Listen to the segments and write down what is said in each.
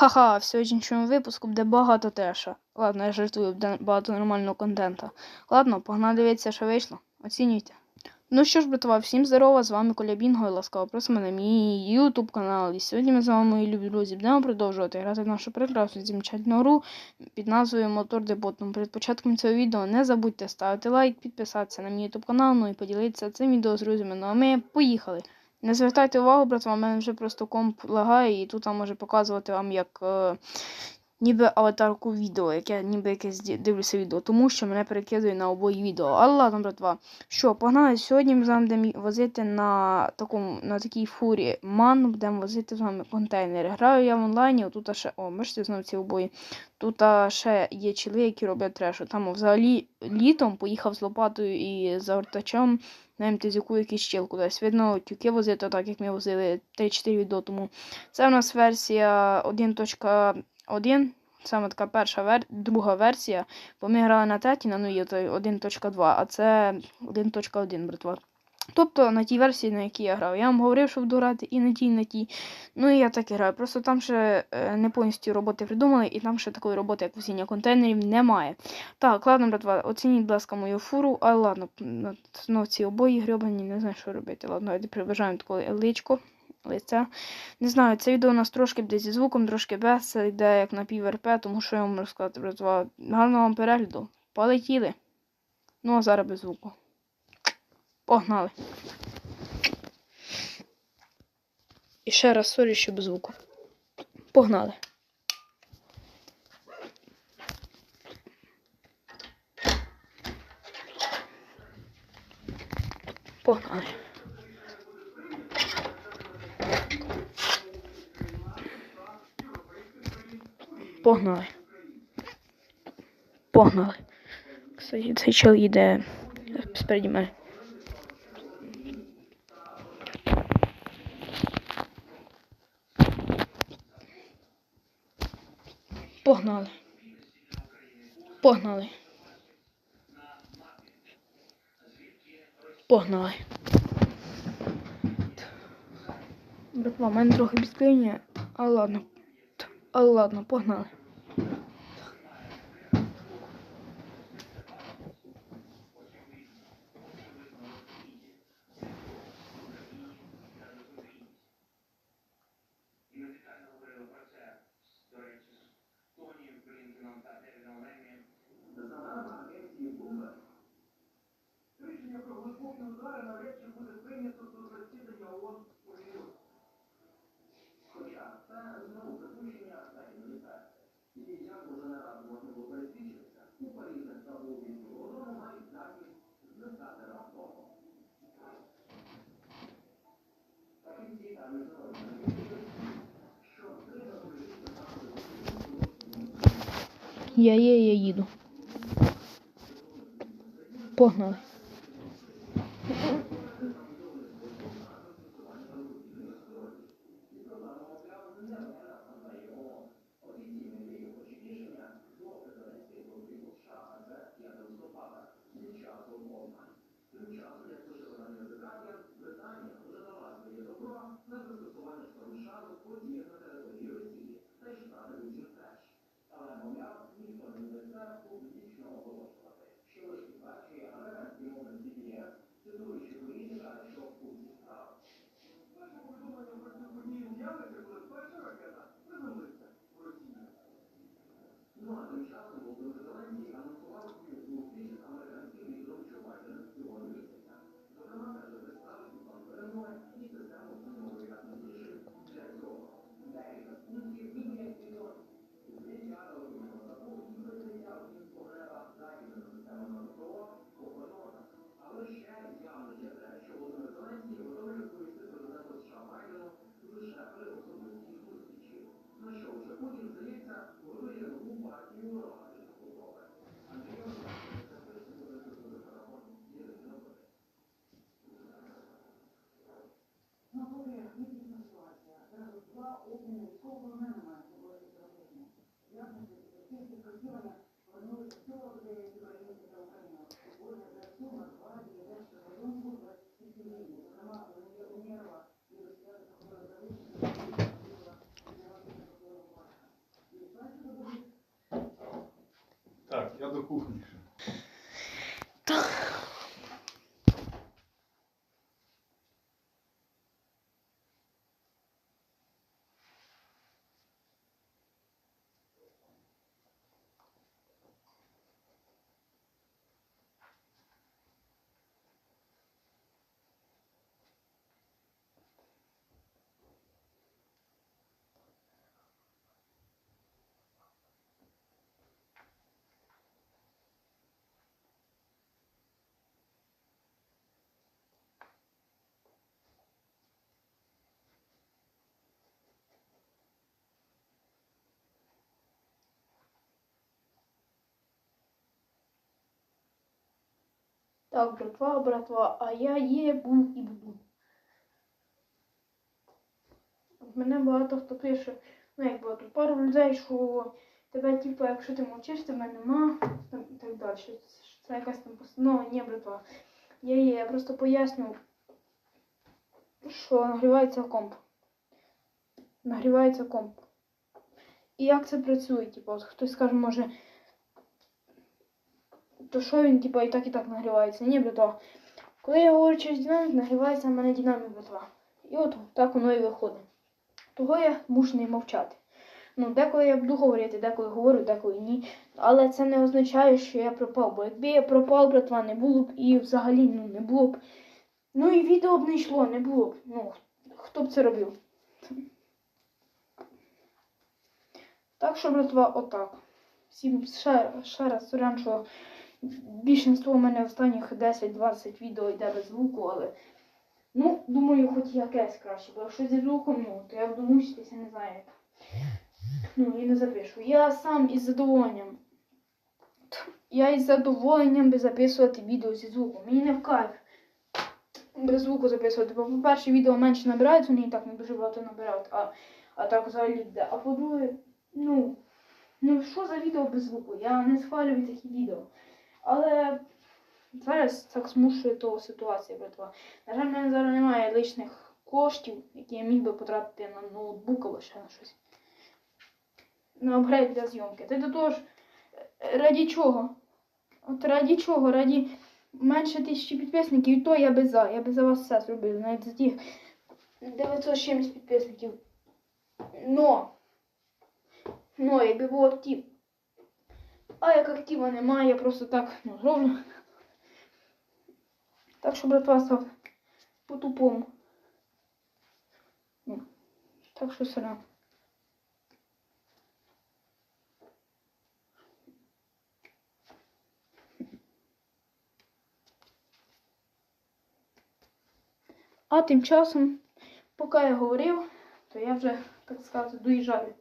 Ха-ха, в сьогоднішньому випуску буде багато теша. Ладно, я жартую, буде багато нормального контента. Ладно, погнали дивитися, що вийшло. Оцінюйте. Ну що ж, братва, всім здорова, з вами Коля Бінго і ласкаво просимо на мій YouTube канал. І сьогодні ми з вами, мої любі друзі, будемо продовжувати грати в нашу прекрасну замечательну гру під назвою Мотор Дебот. Тому перед початком цього відео не забудьте ставити лайк, підписатися на мій YouTube канал, ну і поділитися цим відео з друзями. Ну а ми поїхали. Не звертайте увагу, братва, в мене вже просто комп лагає, і тут може показувати вам як е, ніби аватарку відео, яке ніби якесь дивлюся відео, тому що мене перекидує на обоє відео. Але ладно, братва. Що, погнали, сьогодні ми з вами будемо возити на такому, на такій фурі ман, будемо возити з вами контейнери. Граю я в онлайні, отут ще, о, бачите, знову ці обої. Тут ще є чили, які роблять трешу. Там взагалі літом поїхав з лопатою і загортачем на МТЗку якийсь чил кудись. Видно, тюки возити так, як ми возили 3-4 відео тому. Це у нас версія 1.1. Саме така перша вер... друга версія, бо ми грали на теті, на то 1.2, а це 1.1, братва. Тобто на тій версії, на якій я грав. Я вам говорив, що буду грати і на тій, і на тій. Ну і я так і граю. Просто там ще е, не повністю роботи придумали, і там ще такої роботи, як возіння контейнерів, немає. Так, ладно, братва, оцініть, будь ласка, мою фуру, а ладно, ну, ці обої грьобані, не знаю, що робити. Ладно, давайте приближаємо таке личко. Лиця. Не знаю, це відео у нас трошки буде зі звуком, трошки без, це йде як на пів РП, тому що я вам розказати, братва. Гарного вам перегляду. Полетіли. Ну, а зараз без звуку. Погнали. І ще раз сорі, що без звуку. Погнали. Погнали. Погнали. Погнали. Кстати, цей чел їде спереді мене. Погнали. Погнали. Погнали. Братва, в мене трохи безклиння, але ладно. Але ладно, погнали. Рішення про глибокі удари навряд чи буде прийнято до засідання ООН у Нью-Йорку. Хоча це знову припущення та імунітет. І як уже не раз можна було пересвідчитися, у Парижі та у Білому мають здатність зникати раптово. Фахівці та міжнародні Я є, я їду. Погнали. Так, я до кухні. Так, братва, братва, а я є, був і буду. От Мене багато хто пише, ну як багато, пару людей, що тебе, типу, якщо ти мовчиш, тебе нема, там, і так далі. Це якась там постанова, ні, братва. Я є, я просто поясню, що нагрівається комп. Нагрівається комп. І як це працює, типу, от хтось скаже, може, то що він, типу, і так і так нагрівається. Ні, братва. Коли я говорю через динамік, нагрівається в мене динамік, братва. І от так воно і виходить. Того я мушений мовчати. Ну, деколи я буду говорити, деколи говорю, деколи ні. Але це не означає, що я пропав. Бо якби я пропав, братва, не було б і взагалі ну, не було б. Ну і відео б не йшло, не було б. Ну, хто б це робив? Так що, братва, отак. Всім ще, ще раз сорян, що більшинство у мене останніх 10-20 відео йде без звуку, але ну, думаю, хоч якесь краще, бо якщо зі звуком, ну, то я буду мучитися, не знаю. Ну, і не запишу. Я сам із задоволенням. Я із задоволенням би записувати відео зі звуком. Мені не в кайф без звуку записувати. Бо, по-перше, відео менше набирають, вони і так не дуже багато набирають, а, а так взагалі йде. А по-друге, ну, ну що за відео без звуку? Я не схвалюю такі відео. Але зараз так змушує того ситуація, братва. На жаль, в мене зараз немає лишних коштів, які я міг би потратити на ноутбук або ще на щось. На апгрейд для зйомки. Та й до того ж, раді чого? От раді чого? Раді менше тисячі підписників, і то я би за. Я би за вас все зробив. Навіть за ті 900 чимось підписників. Но. Но, якби було актив. А як актива немає, я просто так ну, зроблю. Так що, братва, став по-тупому. Ну, Так що сорян. А тим часом, поки я говорив, то я вже, так сказати, доїжджаю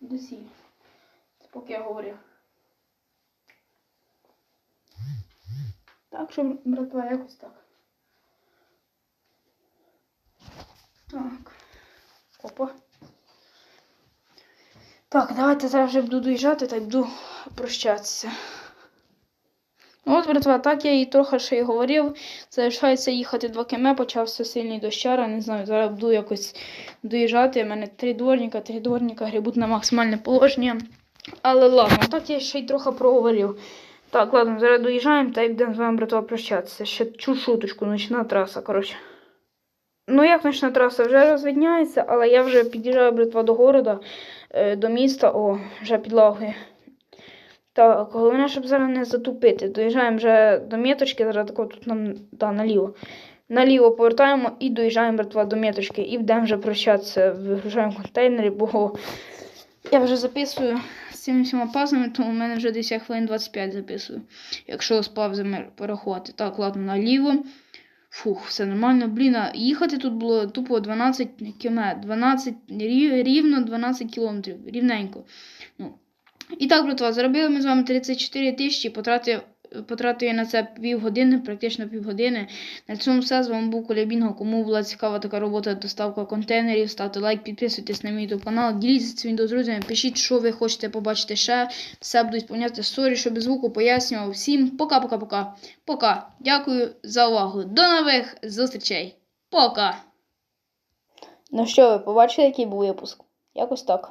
до сіль. Поки я говорив. Так що, братва, якось так. Так. Опа. Так, давайте зараз вже буду доїжджати та й буду прощатися. Ну от, братва, так я і трохи ще й говорив. Залишається їхати 2 км, почався сильний дощара, не знаю, зараз буду якось доїжджати. У мене три дворника, три дворника грибуть на максимальне положення. Але ладно, так я ще й трохи проговорив. Так, ладно, зараз доїжджаємо та й будемо з вами, братва, прощатися. Ще чу шуточку, ночна траса, коротше. Ну, як ночна траса вже розвидняється, але я вже під'їжджаю, братва, до города, е, до міста, о, вже підлагує. Так, головне, щоб зараз не затупити. Доїжджаємо вже до міточки, зараз тако тут нам да, наліво. Наліво повертаємо і доїжджаємо, братва, до міточки. І будемо вже прощатися, вигружаємо контейнери, бо я вже записую цими всіма паузами, то у мене вже десь я хвилин 25 записую. Якщо з паузами порахувати. Так, ладно, наліво. Фух, все нормально. Блін, а їхати тут було тупо 12 км. 12, рівно 12 кілометрів. Рівненько. Ну. І так, братва, заробили ми з вами 34 тисячі, потратив, потратив я на це півгодини, практично півгодини. На цьому все. З вами був Коля Бінго. Кому була цікава така робота, доставка контейнерів, ставте лайк, підписуйтесь на мій канал, діліться цим відео з друзями, пишіть, що ви хочете побачити ще. Все буду сповняти сторі, щоб без звуку пояснював. Всім пока-пока-пока. Пока. Дякую за увагу. До нових зустрічей. Пока. Ну що, ви побачили, який був випуск? Якось так.